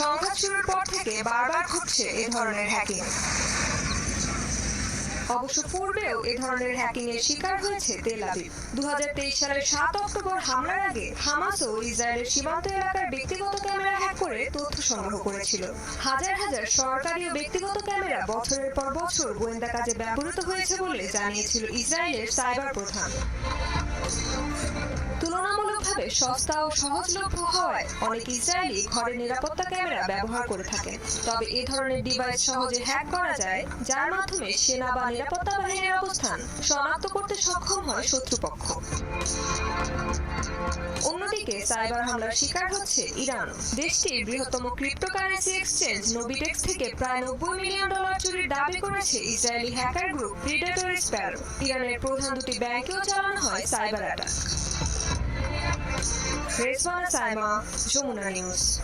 সংঘাত শুরুর পর থেকে বারবার ঘটছে এ ধরনের হ্যাকিং অবশ্য পূর্বেও এ ধরনের হ্যাকিং এর শিকার হয়েছে তেল আবিব। দুহাজার তেইশ সালের সাত অক্টোবর হামলার আগে হামাসও ইসরায়েলের সীমান্ত এলাকার ব্যক্তিগত ক্যামেরা হ্যাক করে তথ্য সংগ্রহ করেছিল। হাজার হাজার সরকারি ও ব্যক্তিগত ক্যামেরা বছরের পর বছর গোয়েন্দা কাজে ব্যবহৃত হয়েছে বলে জানিয়েছিল ইসরায়েলের সাইবার প্রধান। তুলনামূলকভাবে সস্তা ও সহজলভ্য হওয়ায় অনেক ইসরায়েলি ঘরের নিরাপত্তা ক্যামেরা ব্যবহার করে থাকেন। তবে এ ধরনের ডিভাইস সহজে হ্যাক করা যায়, যার মাধ্যমে সেনা বা নিরাপত্তা বাহিনীর অবস্থান শনাক্ত করতে সক্ষম হয় শত্রুপক্ষ। অন্যদিকে সাইবার হামলার শিকার হচ্ছে ইরান। দেশটির বৃহত্তম ক্রিপ্টোকারেন্সি এক্সচেঞ্জ নোবিটেক্স থেকে প্রায় নব্বই মিলিয়ন ডলার চুরির দাবি করেছে Israeli hacker group predator sparrow ইরানের প্রধান দুটি ব্যাংকেও চালানো হয় cyber attack Prisma Saima, Jumuna News.